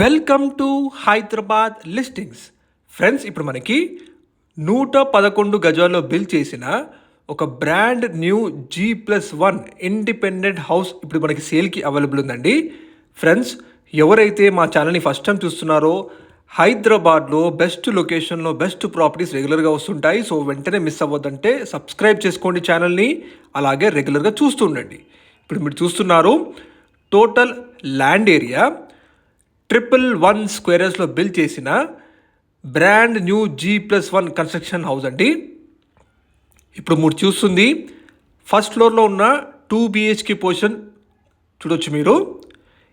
Welcome to Hyderabad listings friends ఇప్పుడు మనకి నూట పదకొండు గజాల్లో బిల్ చేసిన ఒక brand new G plus one independent house ఇప్పుడు మనకి సేల్కి అవైలబుల్ ఉందండి. ఫ్రెండ్స్ ఎవరైతే మా ఛానల్ని ఫస్ట్ టైం చూస్తున్నారో హైదరాబాద్లో బెస్ట్ లొకేషన్లో బెస్ట్ ప్రాపర్టీస్ రెగ్యులర్గా వస్తుంటాయి. సో వెంటనే మిస్ అవ్వద్దంటే సబ్స్క్రైబ్ చేసుకోండి ఛానల్ని అలాగే రెగ్యులర్గా చూస్తూ ఉండండి. ఇప్పుడు మీరు చూస్తున్నారు total land area triple one స్క్వేరస్లో build చేసిన brand new G plus one construction house అండి. ఇప్పుడు మీరు చూస్తుంది. ఫస్ట్ ఫ్లోర్లో ఉన్న టూ బిహెచ్కే పోర్షన్ చూడొచ్చు మీరు.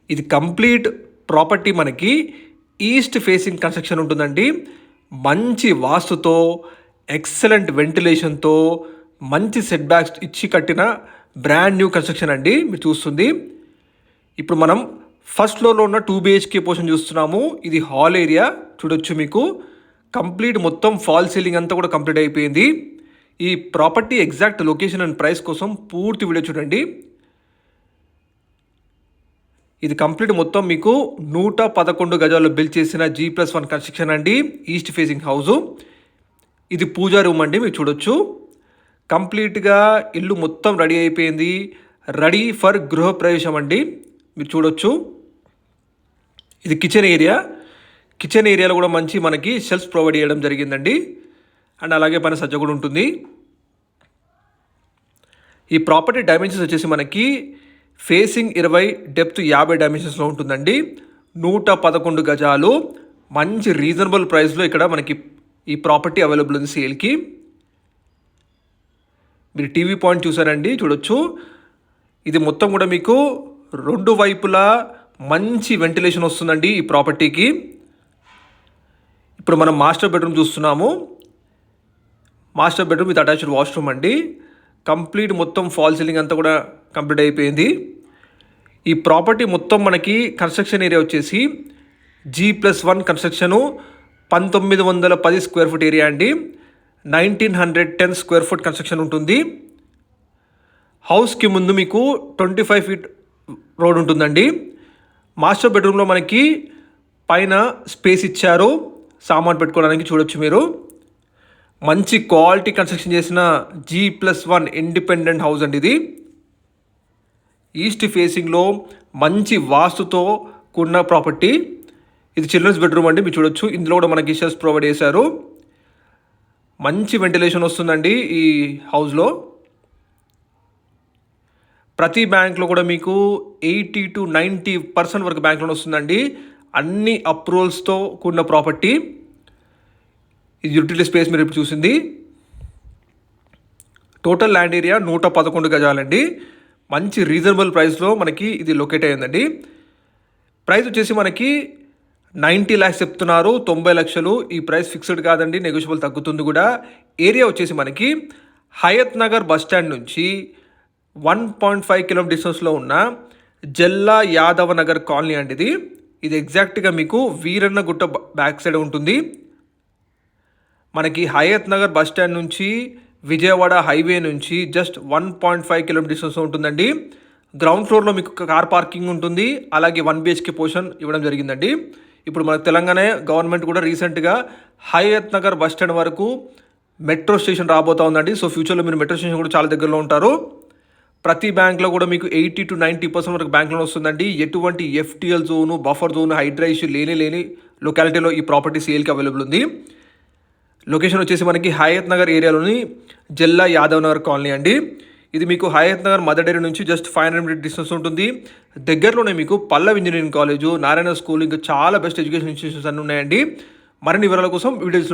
ఇది కంప్లీట్ ప్రాపర్టీ మనకి ఈస్ట్ ఫేసింగ్ కన్స్ట్రక్షన్ ఉంటుందండి. మంచి వాస్తుతో ఎక్సలెంట్ వెంటిలేషన్తో మంచి సెట్ బ్యాక్స్ ఇచ్చి కట్టిన బ్రాండ్ న్యూ కన్స్ట్రక్షన్ అండి. మీరు చూస్తుంది. ఇప్పుడు మనం ఫస్ట్ ఫ్లోర్లో ఉన్న టూ బిహెచ్కే పోర్షన్ చూస్తున్నాము. ఇది హాల్ ఏరియా చూడొచ్చు మీకు. కంప్లీట్ మొత్తం ఫాల్ సీలింగ్ అంతా కూడా కంప్లీట్ అయిపోయింది. ఈ property exact location and price కోసం పూర్తి వీడియో చూడండి. ఇది కంప్లీట్ మొత్తం మీకు నూట పదకొండు గజాల్లో బిల్డ్ చేసిన జీ ప్లస్ వన్ కన్స్ట్రక్షన్ అండి. ఈస్ట్ ఫేసింగ్ హౌజు ఇది పూజా రూమ్ అండి మీరు చూడొచ్చు. కంప్లీట్గా ఇల్లు మొత్తం రెడీ అయిపోయింది. రెడీ ఫర్ గృహప్రవేశం అండి. మీరు చూడొచ్చు. ఇది కిచెన్ ఏరియా. కిచెన్ ఏరియాలో కూడా మంచి మనకి షెల్ఫ్స్ ప్రొవైడ్ చేయడం జరిగిందండి. అండ్ అలాగే పైన సజ్జ కూడా ఉంటుంది. ఈ ప్రాపర్టీ డైమెన్షన్స్ వచ్చేసి మనకి ఫేసింగ్ ఇరవై డెప్త్ యాభై డైమెన్షన్స్లో ఉంటుందండి. నూట పదకొండు గజాలు. మంచి రీజనబుల్ ప్రైస్లో ఇక్కడ మనకి ఈ ప్రాపర్టీ అవైలబుల్ ఉంది సేల్కి. మీరు టీవీ పాయింట్ చూసారండి చూడొచ్చు. ఇది మొత్తం కూడా మీకు రెండు వైపులా మంచి వెంటిలేషన్ వస్తుందండి ఈ ప్రాపర్టీకి. ఇప్పుడు మనం మాస్టర్ బెడ్రూమ్ చూస్తున్నాము. Master bedroom with attached washroom అండి. కంప్లీట్ మొత్తం ఫాల్ సీలింగ్ అంతా కూడా కంప్లీట్ అయిపోయింది. ఈ ప్రాపర్టీ మొత్తం మనకి కన్స్ట్రక్షన్ ఏరియా వచ్చేసి జీ ప్లస్ వన్ కన్స్ట్రక్షను పంతొమ్మిది వందల పది స్క్వేర్ ఫుట్ ఏరియా అండి. Nineteen hundred ten square foot construction ఉంటుంది. హౌస్కి ముందు మీకు ట్వంటీ ఫైవ్ ఫీట్ రోడ్ ఉంటుందండి. మాస్టర్ బెడ్రూమ్లో మనకి పైన స్పేస్ ఇచ్చారు. సామాన్ పెట్టుకోవడానికి చూడొచ్చు మీరు. మంచి క్వాలిటీ కన్స్ట్రక్షన్ చేసిన G plus one independent house అండి ఇది. ఈస్ట్ ఫేసింగ్లో మంచి వాస్తుతో కూడిన ప్రాపర్టీ. ఇది చిల్డ్రన్స్ బెడ్రూమ్ అండి మీరు చూడొచ్చు. ఇందులో కూడా మనకి షెల్స్ ప్రొవైడ్ చేశారు. మంచి వెంటిలేషన్ వస్తుందండి ఈ హౌస్లో. ప్రతి బ్యాంక్లో కూడా మీకు ఎయిటీ టు నైంటీ పర్సెంట్ వరకు బ్యాంక్లో వస్తుందండి. అన్ని అప్రూవల్స్తో కూడిన ప్రాపర్టీ. ఇది యూటిలిటీ స్పేస్ మీరు ఇప్పుడు చూసింది. టోటల్ ల్యాండ్ ఏరియా నూట పదకొండు గజాలండి. మంచి రీజనబుల్ ప్రైస్లో మనకి ఇది లొకేట్ అయ్యిందండి. ప్రైస్ వచ్చేసి మనకి నైంటీ ల్యాక్స్ చెప్తున్నారు. తొంభై లక్షలు. ఈ ప్రైస్ ఫిక్స్డ్ కాదండి. నెగోషియబుల్ తగ్గుతుంది కూడా. ఏరియా వచ్చేసి మనకి హయత్ నగర్ బస్ స్టాండ్ నుంచి వన్ పాయింట్ ఫైవ్ కిలోమీటర్ డిస్టెన్స్లో ఉన్న జల్లా యాదవ నగర్ కాలనీ అండి ఇది ఇది ఎగ్జాక్ట్గా మీకు వీరన్న గుట్ట బ్యాక్ సైడ్ ఉంటుంది. మనకి హయత్ నగర్ బస్ స్టాండ్ నుంచి విజయవాడ హైవే నుంచి just one point five kilometer distance ఉంటుందండి. గ్రౌండ్ ఫ్లోర్లో మీకు కార్ పార్కింగ్ ఉంటుంది. అలాగే వన్ బిహెచ్కే పోర్షన్ ఇవ్వడం జరిగిందండి. ఇప్పుడు మన తెలంగాణ గవర్నమెంట్ కూడా రీసెంట్గా హయత్ నగర్ బస్ స్టాండ్ వరకు మెట్రో స్టేషన్ రాబోతా ఉందండి. సో ఫ్యూచర్లో మీరు మెట్రో స్టేషన్ కూడా చాలా దగ్గరలో ఉంటారు. ప్రతి బ్యాంక్లో కూడా మీకు ఎయిటీ టు నైంటీ పర్సెంట్ వరకు బ్యాంక్లో వస్తుందండి. ఎటువంటి ఎఫ్టీఎల్ జోను బఫర్ జోను హైడ్రైషన్ లేని లేని లొకాలిటీలో ఈ ప్రాపర్టీ సేల్కి అవైలబుల్ ఉంది. లొకేషన్ వచ్చేసి మనకి హయత్ నగర్ ఏరియాలోని జిల్లా యాదవ్ నగర్ కాలనీ అండి. ఇది మీకు హయత్ నగర్ మదర్ డైరీ నుంచి just five hundred meter distance ఉంటుంది. దగ్గరలోనే మీకు Pallav engineering college Narayana school ఇంకా చాలా బెస్ట్ ఎడ్యుకేషన్ ఇన్స్టిట్యూషన్స్ అన్నీ ఉన్నాయండి. మరిన్ని వివరాల కోసం వీడియోస్